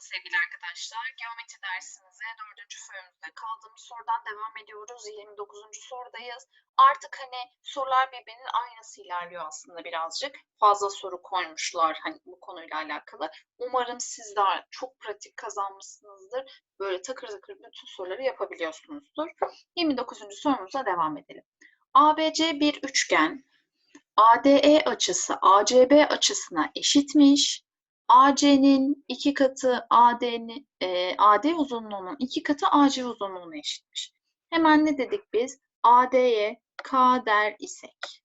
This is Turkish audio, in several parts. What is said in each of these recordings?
sevgili arkadaşlar. Geometri dersimize dördüncü bölümde kaldığımız sorudan devam ediyoruz. 29. sorudayız. Artık hani sorular birbirinin aynısı ilerliyor aslında birazcık. Fazla soru koymuşlar hani bu konuyla alakalı. Umarım siz de çok pratik kazanmışsınızdır. Böyle takır takır bütün soruları yapabiliyorsunuzdur. 29. sorumuza devam edelim. ABC bir üçgen. ADE açısı ACB açısına eşitmiş. AC'nin iki katı AD'nin e, AD uzunluğunun iki katı AC uzunluğuna eşitmiş. Hemen ne dedik biz? AD'ye K der isek.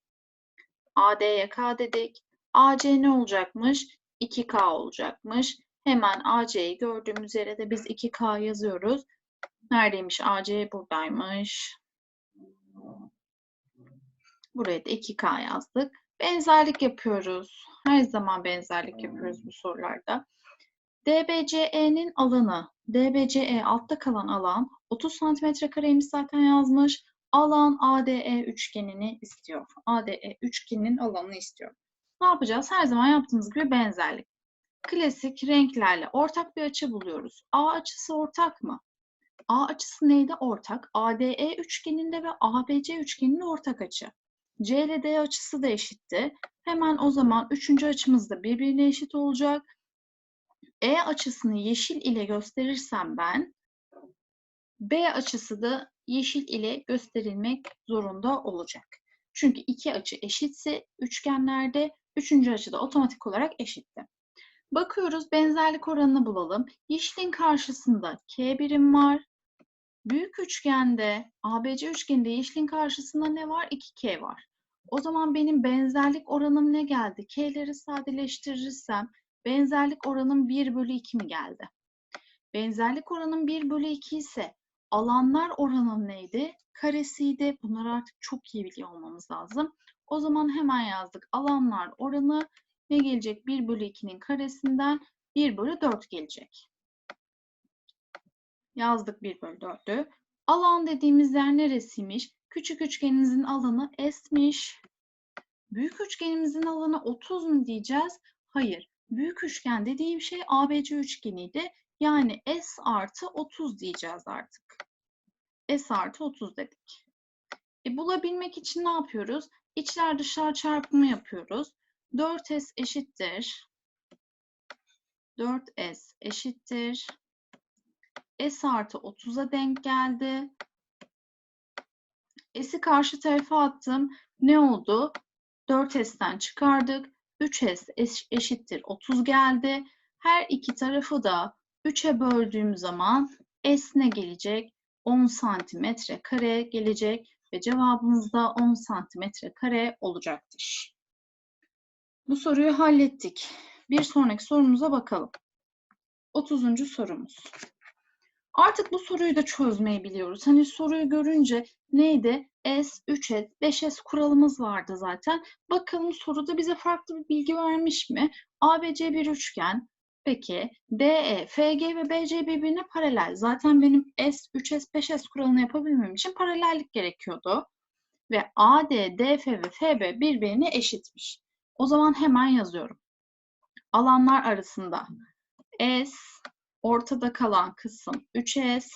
AD'ye K dedik. AC ne olacakmış? 2K olacakmış. Hemen AC'yi gördüğümüz yere de biz 2K yazıyoruz. Neredeymiş? AC buradaymış. Buraya da 2K yazdık. Benzerlik yapıyoruz. Her zaman benzerlik yapıyoruz bu sorularda. DBCE'nin alanı, DBCE altta kalan alan 30 santimetre kareymiş zaten yazmış. Alan ADE üçgenini istiyor. ADE üçgeninin alanını istiyor. Ne yapacağız? Her zaman yaptığımız gibi benzerlik. Klasik renklerle ortak bir açı buluyoruz. A açısı ortak mı? A açısı neydi? Ortak. ADE üçgeninde ve ABC üçgeninde ortak açı. C ile D açısı da eşitti. Hemen o zaman üçüncü açımız da birbirine eşit olacak. E açısını yeşil ile gösterirsem ben, B açısı da yeşil ile gösterilmek zorunda olacak. Çünkü iki açı eşitse üçgenlerde üçüncü açı da otomatik olarak eşitti. Bakıyoruz benzerlik oranını bulalım. Yeşilin karşısında K birim var. Büyük üçgende, ABC üçgeninde yeşilin karşısında ne var? 2K var. O zaman benim benzerlik oranım ne geldi? K'leri sadeleştirirsem benzerlik oranım 1 bölü 2 mi geldi? Benzerlik oranım 1 bölü 2 ise alanlar oranım neydi? Karesiydi. Bunları artık çok iyi biliyor olmamız lazım. O zaman hemen yazdık. Alanlar oranı ne gelecek? 1 bölü 2'nin karesinden 1 bölü 4 gelecek. Yazdık 1 bölü 4'ü. Alan dediğimiz yer neresiymiş? Küçük üçgenimizin alanı S'miş. Büyük üçgenimizin alanı 30 mu diyeceğiz? Hayır. Büyük üçgen dediğim şey ABC üçgeniydi. Yani S artı 30 diyeceğiz artık. S artı 30 dedik. E, bulabilmek için ne yapıyoruz? İçler dışlar çarpımı yapıyoruz. 4S eşittir. 4S eşittir. S artı 30'a denk geldi. S'i karşı tarafa attım. Ne oldu? 4S'ten çıkardık. 3S eşittir 30 geldi. Her iki tarafı da 3'e böldüğüm zaman S ne gelecek? 10 santimetre kare gelecek ve cevabımız da 10 santimetre kare olacaktır. Bu soruyu hallettik. Bir sonraki sorumuza bakalım. 30. sorumuz. Artık bu soruyu da çözmeyi biliyoruz. Hani soruyu görünce neydi? S, 3S, 5S kuralımız vardı zaten. Bakalım soruda bize farklı bir bilgi vermiş mi? ABC bir üçgen. Peki DE, FG ve BC birbirine paralel. Zaten benim S, 3S, 5S kuralını yapabilmem için paralellik gerekiyordu. Ve AD, DF ve FB birbirine eşitmiş. O zaman hemen yazıyorum. Alanlar arasında S, ortada kalan kısım 3S,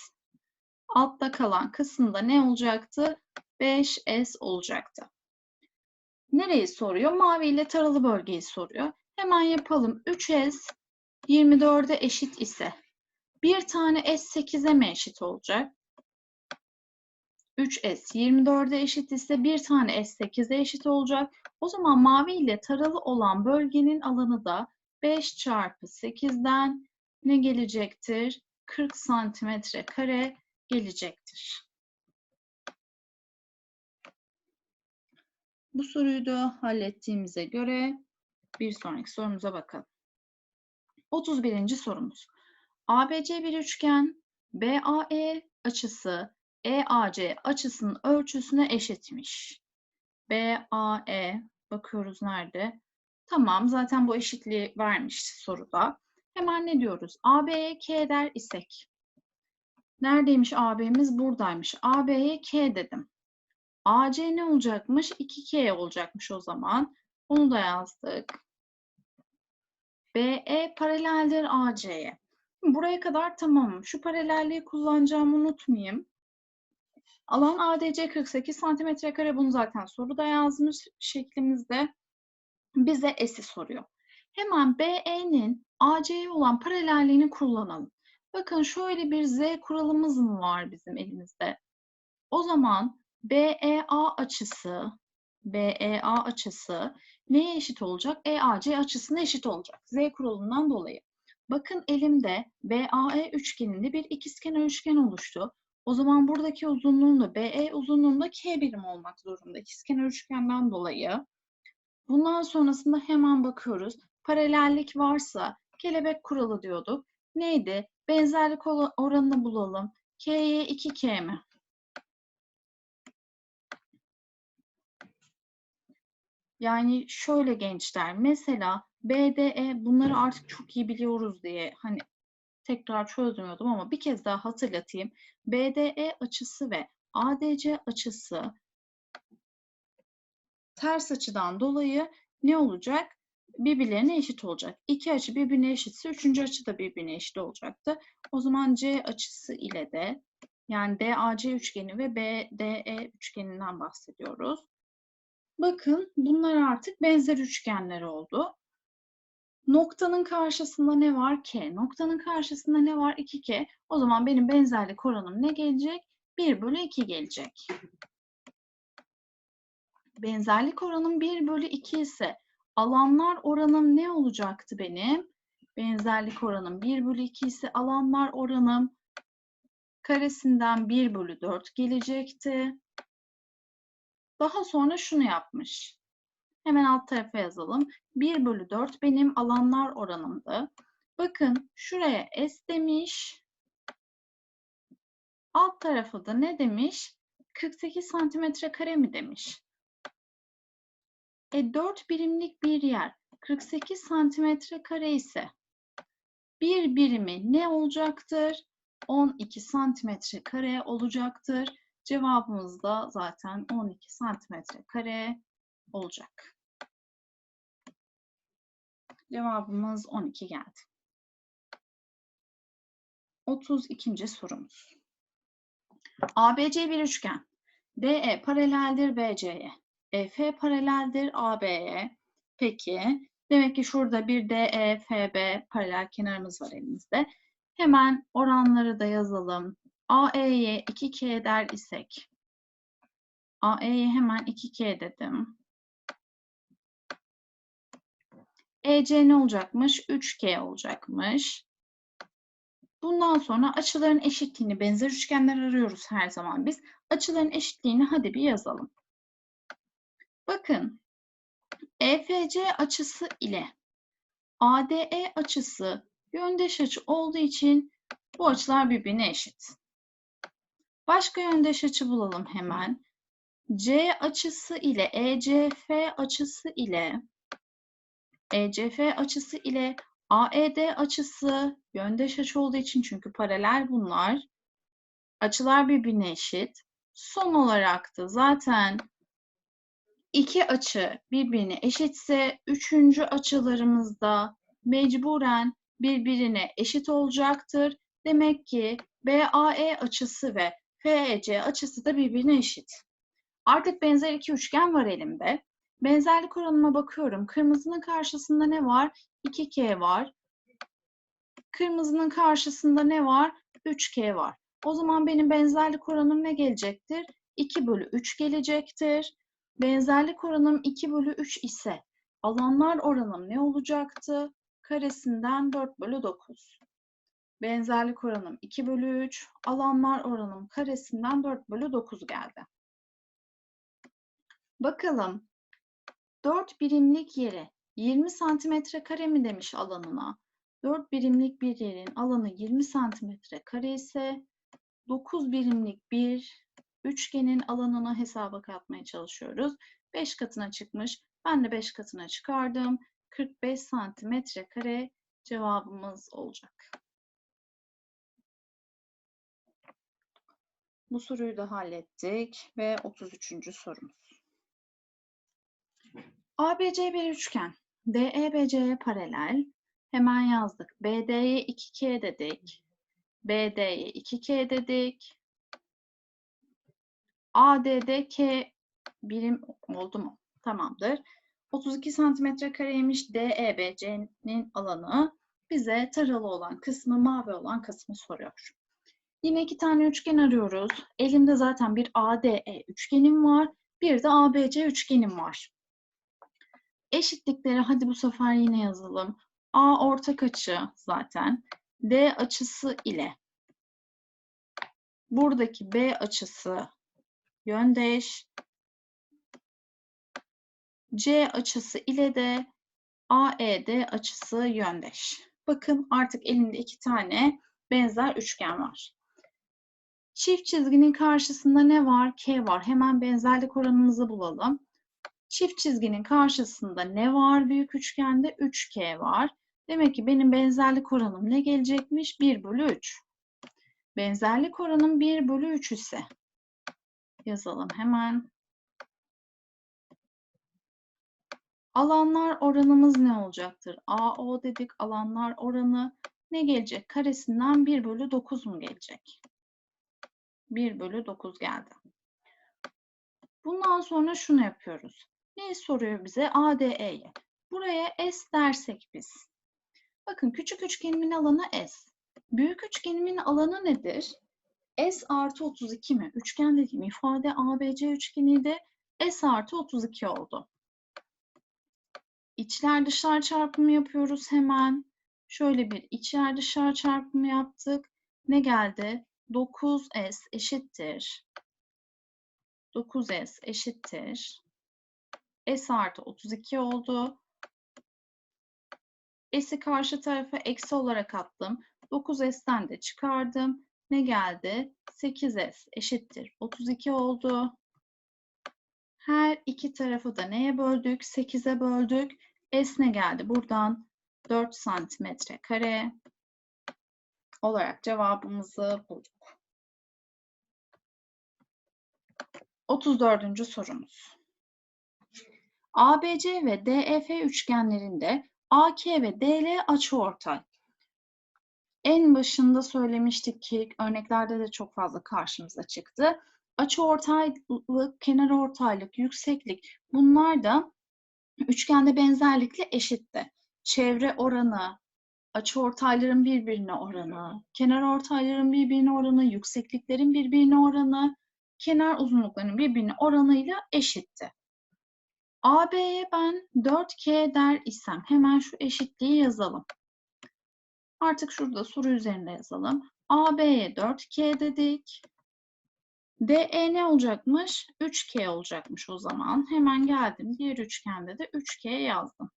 altta kalan kısımda ne olacaktı? 5S olacaktı. Nereyi soruyor? Mavi ile taralı bölgeyi soruyor. Hemen yapalım. 3S 24'e eşit ise bir tane S 8'e mi eşit olacak? 3S 24'e eşit ise bir tane S 8'e eşit olacak. O zaman mavi ile taralı olan bölgenin alanı da 5 çarpı 8'den ne gelecektir? 40 santimetre kare gelecektir. Bu soruyu da hallettiğimize göre bir sonraki sorumuza bakalım. 31. sorumuz. ABC bir üçgen, BAE açısı EAC açısının ölçüsüne eşitmiş. BAE bakıyoruz nerede? Tamam zaten bu eşitliği vermiş soruda. Hemen ne diyoruz? AB'ye K der isek. Neredeymiş AB'miz? Buradaymış. AB'ye K dedim. AC ne olacakmış? 2K olacakmış o zaman. Onu da yazdık. BE paraleldir AC'ye. Buraya kadar tamam. Şu paralelliği kullanacağımı unutmayayım. Alan ADC 48 santimetre kare. Bunu zaten soruda yazmış şeklimizde. Bize S'i soruyor. Hemen BE'nin AC'ye olan paralelliğini kullanalım. Bakın şöyle bir Z kuralımız mı var bizim elimizde? O zaman BEA açısı BEA açısı neye eşit olacak? EAC açısına eşit olacak. Z kuralından dolayı. Bakın elimde BAE üçgeninde bir ikizkenar üçgen oluştu. O zaman buradaki uzunluğum da BE uzunluğunda K birim olmak zorunda. İkizkenar üçgenden dolayı. Bundan sonrasında hemen bakıyoruz. Paralellik varsa kelebek kuralı diyorduk. Neydi? Benzerlik oranını bulalım. K'ye 2K mi? Yani şöyle gençler mesela BDE bunları artık çok iyi biliyoruz diye hani tekrar çözmüyordum ama bir kez daha hatırlatayım. BDE açısı ve ADC açısı ters açıdan dolayı ne olacak? Birbirlerine eşit olacak. İki açı birbirine eşitse üçüncü açı da birbirine eşit olacaktı. O zaman C açısı ile de yani DAC üçgeni ve BDE üçgeninden bahsediyoruz. Bakın bunlar artık benzer üçgenler oldu. Noktanın karşısında ne var? K. Noktanın karşısında ne var? 2K. O zaman benim benzerlik oranım ne gelecek? 1 bölü 2 gelecek. Benzerlik oranım 1 bölü 2 ise alanlar oranım ne olacaktı benim? Benzerlik oranım 1 bölü 2 ise alanlar oranım karesinden 1 bölü 4 gelecekti. Daha sonra şunu yapmış. Hemen alt tarafa yazalım. 1 bölü 4 benim alanlar oranımdı. Bakın şuraya S demiş. Alt tarafı da ne demiş? 48 santimetre kare mi demiş. E 4 birimlik bir yer 48 santimetre kare ise bir birimi ne olacaktır? 12 santimetre kare olacaktır. Cevabımız da zaten 12 santimetre kare olacak. Cevabımız 12 geldi. 32. sorumuz. ABC bir üçgen. DE paraleldir BC'ye. EF paraleldir AB'ye. Peki, demek ki şurada bir DEFB paralel kenarımız var elimizde. Hemen oranları da yazalım. AE'ye 2K der isek. AE'ye hemen 2K dedim. EC ne olacakmış? 3K olacakmış. Bundan sonra açıların eşitliğini, benzer üçgenler arıyoruz her zaman biz. Açıların eşitliğini hadi bir yazalım. Bakın, EFC açısı ile ADE açısı yöndeş açı olduğu için bu açılar birbirine eşit. Başka yöndeş açı bulalım hemen. C açısı ile ECF açısı ile ECF açısı ile AED açısı yöndeş açı olduğu için çünkü paralel bunlar. Açılar birbirine eşit. Son olarak da zaten iki açı birbirine eşitse üçüncü açılarımız da mecburen birbirine eşit olacaktır. Demek ki BAE açısı ve FEC açısı da birbirine eşit. Artık benzer iki üçgen var elimde. Benzerlik oranıma bakıyorum. Kırmızının karşısında ne var? 2K var. Kırmızının karşısında ne var? 3K var. O zaman benim benzerlik oranım ne gelecektir? 2 bölü 3 gelecektir. Benzerlik oranım 2 bölü 3 ise alanlar oranım ne olacaktı? Karesinden 4 bölü 9. Benzerlik oranım 2 bölü 3. Alanlar oranım karesinden 4 bölü 9 geldi. Bakalım 4 birimlik yere 20 santimetre kare mi demiş alanına? 4 birimlik bir yerin alanı 20 santimetre kare ise 9 birimlik bir üçgenin alanını hesaba katmaya çalışıyoruz. 5 katına çıkmış. Ben de 5 katına çıkardım. 45 santimetre kare cevabımız olacak. Bu soruyu da hallettik ve 33. sorumuz. ABC bir üçgen. DEBC'ye paralel. Hemen yazdık. BD'ye 2K dedik. BD'ye 2K dedik. AD'de K birim oldu mu? Tamamdır. 32 santimetre kareymiş DEBC'nin alanı. Bize taralı olan kısmı, mavi olan kısmı soruyor. Yine iki tane üçgen arıyoruz. Elimde zaten bir ADE üçgenim var. Bir de ABC üçgenim var. Eşitlikleri hadi bu sefer yine yazalım. A ortak açı zaten. D açısı ile buradaki B açısı yöndeş. C açısı ile de AED açısı yöndeş. Bakın artık elimde iki tane benzer üçgen var. Çift çizginin karşısında ne var? K var. Hemen benzerlik oranımızı bulalım. Çift çizginin karşısında ne var büyük üçgende? 3K var. Demek ki benim benzerlik oranım ne gelecekmiş? 1 bölü 3. Benzerlik oranım 1 bölü 3 ise yazalım hemen. Alanlar oranımız ne olacaktır? AO dedik alanlar oranı ne gelecek? Karesinden 1 bölü 9 mu gelecek? 1 bölü 9 geldi. Bundan sonra şunu yapıyoruz. Ne soruyor bize? ADE'ye. Buraya S dersek biz. Bakın küçük üçgenimin alanı S. Büyük üçgenimin alanı nedir? S artı 32 mi? Üçgen dediğim ifade ABC üçgeniydi. S artı 32 oldu. İçler dışlar çarpımı yapıyoruz hemen. Şöyle bir içler dışlar çarpımı yaptık. Ne geldi? 9S eşittir. 9S eşittir. S artı 32 oldu. S'i karşı tarafa eksi olarak attım. 9S'ten de çıkardım. Ne geldi? 8S eşittir. 32 oldu. Her iki tarafı da neye böldük? 8'e böldük. S ne geldi? Buradan 4 santimetre kare olarak cevabımızı bulduk. 34. sorumuz. ABC ve DEF üçgenlerinde AK ve DL açıortay. En başında söylemiştik ki örneklerde de çok fazla karşımıza çıktı. Açıortaylık, kenarortaylık, yükseklik bunlar da üçgende benzerlikle eşitti. Çevre oranı, açıortayların birbirine oranı, kenarortayların birbirine oranı, yüksekliklerin birbirine oranı, kenar uzunluklarının birbirine oranıyla eşitti. AB'ye ben 4K der isem hemen şu eşitliği yazalım. Artık şurada soru üzerinde yazalım. AB'ye 4K dedik. DE ne olacakmış? 3K olacakmış o zaman. Hemen geldim. Diğer üçgende de 3K yazdım.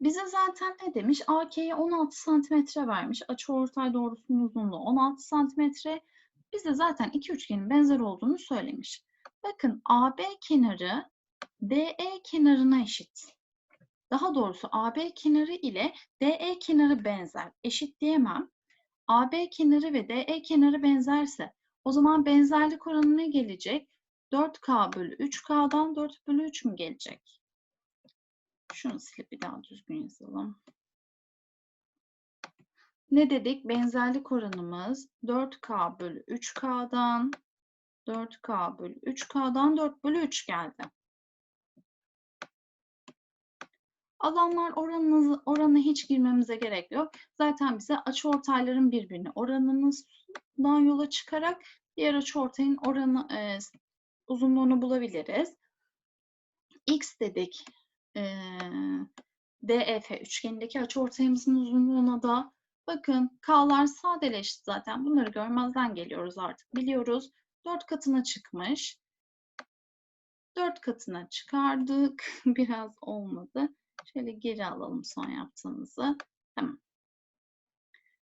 Bize zaten ne demiş? AK'ye 16 santimetre vermiş. Açıortay doğrusunun uzunluğu 16 santimetre. Bize zaten iki üçgenin benzer olduğunu söylemiş. Bakın AB kenarı DE kenarına eşit. Daha doğrusu AB kenarı ile DE kenarı benzer. Eşit diyemem. AB kenarı ve DE kenarı benzerse o zaman benzerlik oranı ne gelecek? 4K bölü 3K'dan 4 bölü 3 mü gelecek? Şunu silip bir daha düzgün yazalım. Ne dedik? Benzerlik oranımız 4K bölü 3K'dan 4K bölü 3K'dan 4 bölü 3 geldi. Alanlar oranı, oranı hiç girmemize gerek yok. Zaten bize açıortayların birbirine oranından yola çıkarak diğer açıortayın oranı e, uzunluğunu bulabiliriz. X dedik. E, DEF üçgenindeki açıortayımızın uzunluğuna da bakın K'lar sadeleşti zaten. Bunları görmezden geliyoruz artık. Biliyoruz. 4 katına çıkmış. 4 katına çıkardık. Biraz olmadı. Şöyle geri alalım son yaptığımızı. Tamam.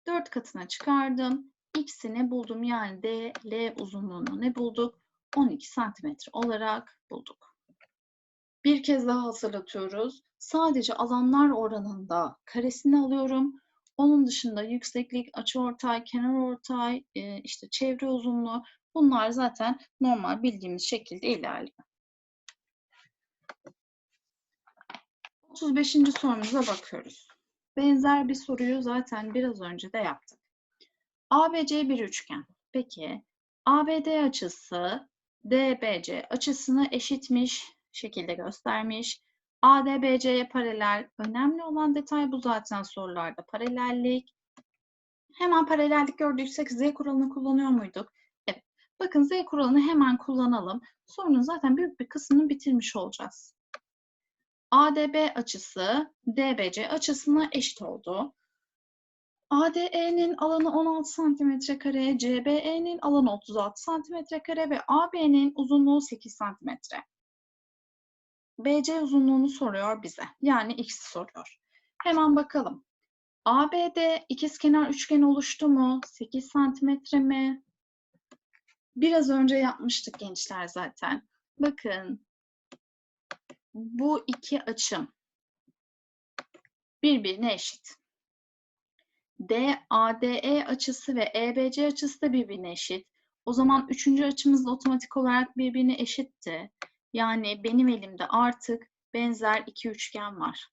4 katına çıkardım. X'ini buldum. Yani D, L uzunluğunu ne bulduk? 12 santimetre olarak bulduk. Bir kez daha hatırlatıyoruz. Sadece alanlar oranında karesini alıyorum. Onun dışında yükseklik, açıortay, kenarortay, işte çevre uzunluğu bunlar zaten normal bildiğimiz şekilde ilerliyor. 35. sorumuza bakıyoruz. Benzer bir soruyu zaten biraz önce de yaptık. ABC bir üçgen. Peki ABD açısı DBC açısını eşitmiş şekilde göstermiş. ADBC'ye paralel. Önemli olan detay bu zaten sorularda. Paralellik. Hemen paralellik gördüysek Z kuralını kullanıyor muyduk? Evet. Bakın Z kuralını hemen kullanalım. Sorunun zaten büyük bir kısmını bitirmiş olacağız. ADB açısı DBC açısına eşit oldu. ADE'nin alanı 16 cm kare, CBE'nin alanı 36 cm kare ve AB'nin uzunluğu 8 cm. BC uzunluğunu soruyor bize. Yani X soruyor. Hemen bakalım. ABD ikizkenar üçgen oluştu mu? 8 cm mi? Biraz önce yapmıştık gençler zaten. Bakın bu iki açım birbirine eşit. DADE açısı ve EBC açısı da birbirine eşit. O zaman üçüncü açımız da otomatik olarak birbirine eşitti. Yani benim elimde artık benzer iki üçgen var.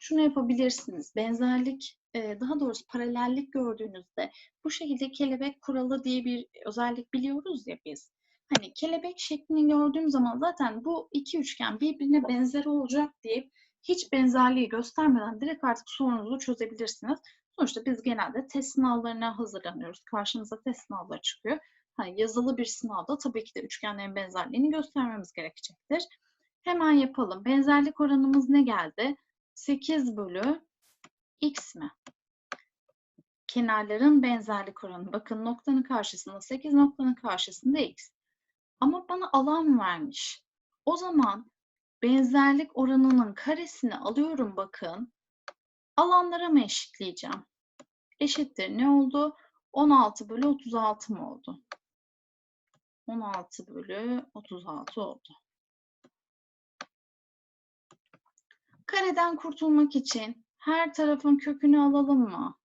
Şunu yapabilirsiniz. Benzerlik, e, daha doğrusu paralellik gördüğünüzde bu şekilde kelebek kuralı diye bir özellik biliyoruz ya biz. Hani kelebek şeklini gördüğüm zaman zaten bu iki üçgen birbirine benzer olacak diye hiç benzerliği göstermeden direkt artık sorunuzu çözebilirsiniz. Sonuçta biz genelde test sınavlarına hazırlanıyoruz. Karşımıza test sınavları çıkıyor. Hani yazılı bir sınavda tabii ki de üçgenlerin benzerliğini göstermemiz gerekecektir. Hemen yapalım. Benzerlik oranımız ne geldi? 8 bölü x mi? Kenarların benzerlik oranı. Bakın noktanın karşısında 8, noktanın karşısında x. Ama bana alan vermiş. O zaman benzerlik oranının karesini alıyorum bakın. Alanlara mı eşitleyeceğim? Eşittir ne oldu? 16 bölü 36 mı oldu? 16 bölü 36 oldu. Kareden kurtulmak için her tarafın kökünü alalım mı?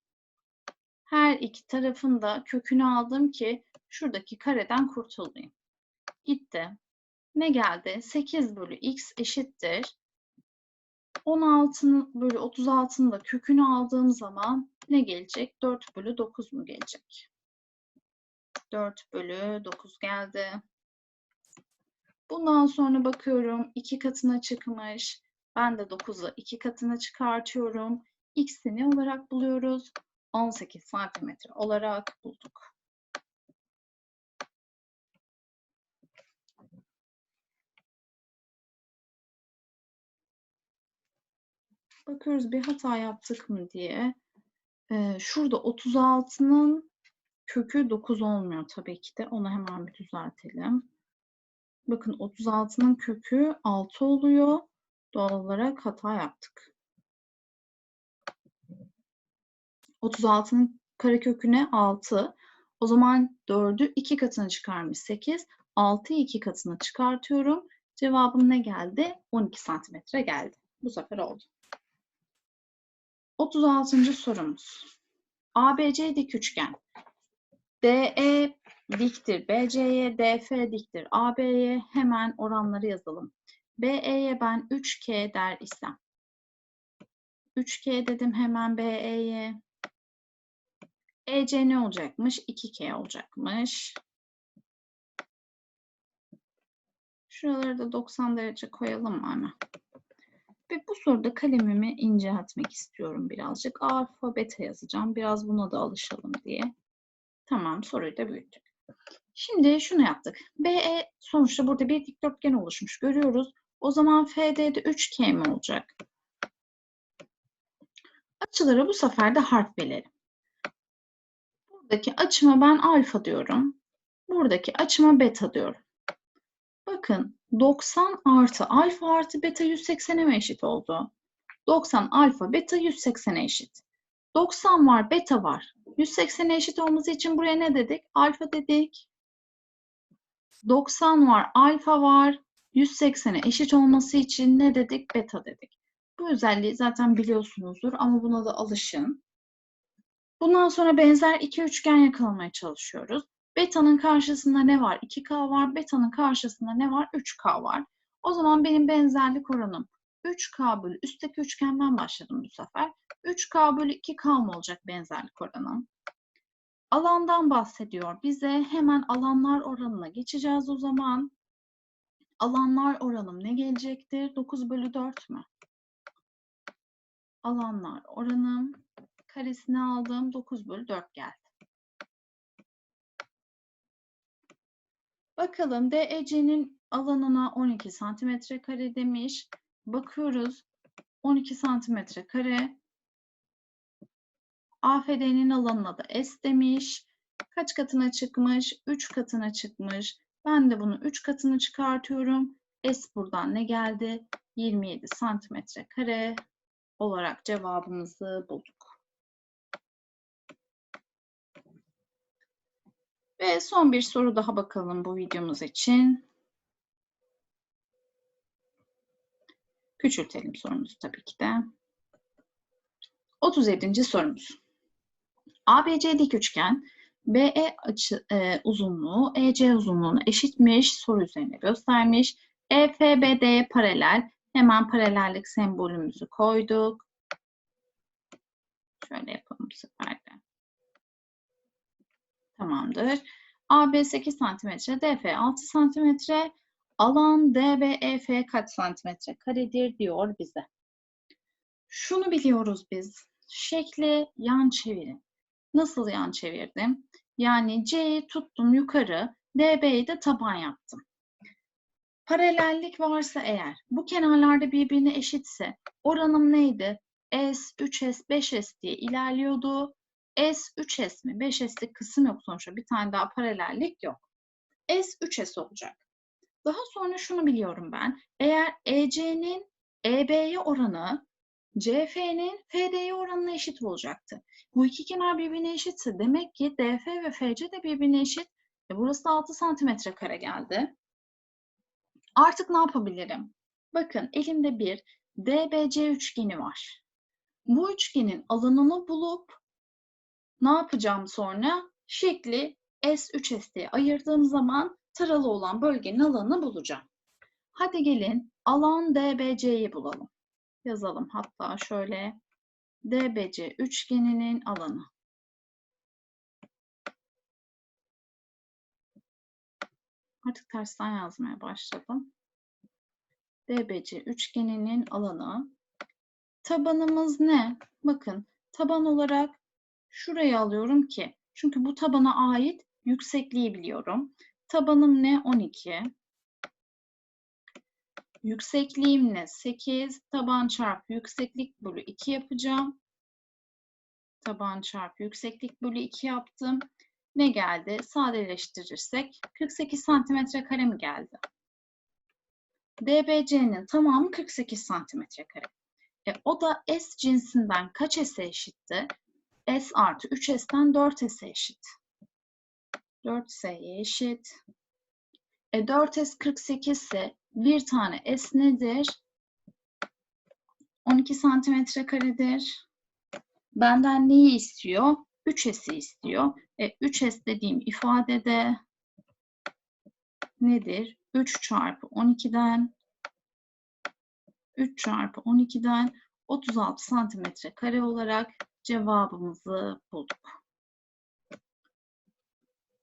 Her iki tarafın da kökünü aldım ki şuradaki kareden kurtulayım. Gitti. Ne geldi? 8 bölü x eşittir. 16 bölü 36'nın da kökünü aldığım zaman ne gelecek? 4 bölü 9 mu gelecek? 4 bölü 9 geldi. Bundan sonra bakıyorum 2 katına çıkmış. Ben de 9'u 2 katına çıkartıyorum. X'i ne olarak buluyoruz? 18 santimetre olarak bulduk. Bakıyoruz bir hata yaptık mı diye. Ee, şurada 36'nın kökü 9 olmuyor tabii ki de. Onu hemen bir düzeltelim. Bakın 36'nın kökü 6 oluyor. Doğal olarak hata yaptık. 36'nın kareköküne 6. O zaman 4'ü 2 katına çıkarmış 8. 6'yı 2 katına çıkartıyorum. Cevabım ne geldi? 12 santimetre geldi. Bu sefer oldu. 36. sorumuz. ABC dik üçgen. DE diktir BC'ye, DF diktir AB'ye. Hemen oranları yazalım. BE'ye ben 3K der isem. 3K dedim hemen BE'ye. EC ne olacakmış? 2K olacakmış. Şuraları da 90 derece koyalım mı hemen? Ve bu soruda kalemimi inceltmek istiyorum birazcık. Alfa, beta yazacağım. Biraz buna da alışalım diye. Tamam, soruyu da büyüttük. Şimdi şunu yaptık. BE sonuçta burada bir dikdörtgen oluşmuş görüyoruz. O zaman FD'de 3K mi olacak? Açılara bu sefer de harf verelim. Buradaki açıma ben alfa diyorum. Buradaki açıma beta diyorum. Bakın 90 artı alfa artı beta 180'e mi eşit oldu? 90 alfa beta 180'e eşit. 90 var beta var. 180'e eşit olması için buraya ne dedik? Alfa dedik. 90 var alfa var. 180'e eşit olması için ne dedik? Beta dedik. Bu özelliği zaten biliyorsunuzdur ama buna da alışın. Bundan sonra benzer iki üçgen yakalamaya çalışıyoruz. Beta'nın karşısında ne var? 2K var. Beta'nın karşısında ne var? 3K var. O zaman benim benzerlik oranım 3K bölü üstteki üçgenden başladım bu sefer. 3K bölü 2K mı olacak benzerlik oranı? Alandan bahsediyor bize. Hemen alanlar oranına geçeceğiz o zaman. Alanlar oranım ne gelecektir? 9 bölü 4 mü? Alanlar oranım karesini aldım. 9 bölü 4 geldi. Bakalım DEC'nin alanına 12 santimetre kare demiş. Bakıyoruz 12 santimetre kare. AFD'nin alanına da S demiş. Kaç katına çıkmış? 3 katına çıkmış. Ben de bunu 3 katını çıkartıyorum. S buradan ne geldi? 27 santimetre kare olarak cevabımızı bulduk. Ve son bir soru daha bakalım bu videomuz için. Küçültelim sorumuzu tabii ki de. 37. sorumuz. ABC dik üçgen BE açı e, uzunluğu EC uzunluğuna eşitmiş. Soru üzerine göstermiş. EFBD'ye paralel. Hemen paralellik sembolümüzü koyduk. Şöyle yapalım bu sefer. Tamamdır. AB 8 cm, DF 6 cm, alan DBEF kaç santimetre karedir diyor bize. Şunu biliyoruz biz. Şekli yan çevirin. Nasıl yan çevirdim? Yani C'yi tuttum yukarı, DB'yi de taban yaptım. Paralellik varsa eğer, bu kenarlarda birbirine eşitse, oranım neydi? S, 3S, 5S diye ilerliyordu. S 3S mi? 5S'lik kısım yok sonuçta. Bir tane daha paralellik yok. S 3S olacak. Daha sonra şunu biliyorum ben. Eğer EC'nin EB'ye oranı CF'nin FD'ye oranına eşit olacaktı. Bu iki kenar birbirine eşitse demek ki DF ve FC de birbirine eşit. E burası 6 santimetre kare geldi. Artık ne yapabilirim? Bakın elimde bir DBC üçgeni var. Bu üçgenin alanını bulup ne yapacağım sonra? Şekli S3S diye ayırdığım zaman taralı olan bölgenin alanını bulacağım. Hadi gelin alan DBC'yi bulalım. Yazalım hatta şöyle DBC üçgeninin alanı. Artık tersten yazmaya başladım. DBC üçgeninin alanı. Tabanımız ne? Bakın taban olarak şurayı alıyorum ki çünkü bu tabana ait yüksekliği biliyorum. Tabanım ne? 12. Yüksekliğim ne? 8. Taban çarpı yükseklik bölü 2 yapacağım. Taban çarpı yükseklik bölü 2 yaptım. Ne geldi? Sadeleştirirsek 48 santimetre kare mi geldi? DBC'nin tamamı 48 santimetre kare. E, o da S cinsinden kaç S'e eşitti? S artı 3S'ten 4S'e eşit. 4S'ye eşit. E 4S 48 ise bir tane S nedir? 12 santimetre karedir. Benden neyi istiyor? 3S'i istiyor. E 3S dediğim ifadede nedir? 3 çarpı 12'den 3 çarpı 12'den 36 santimetre kare olarak cevabımızı bulduk.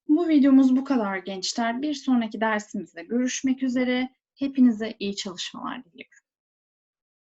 Bu videomuz bu kadar gençler. Bir sonraki dersimizde görüşmek üzere. Hepinize iyi çalışmalar diliyorum.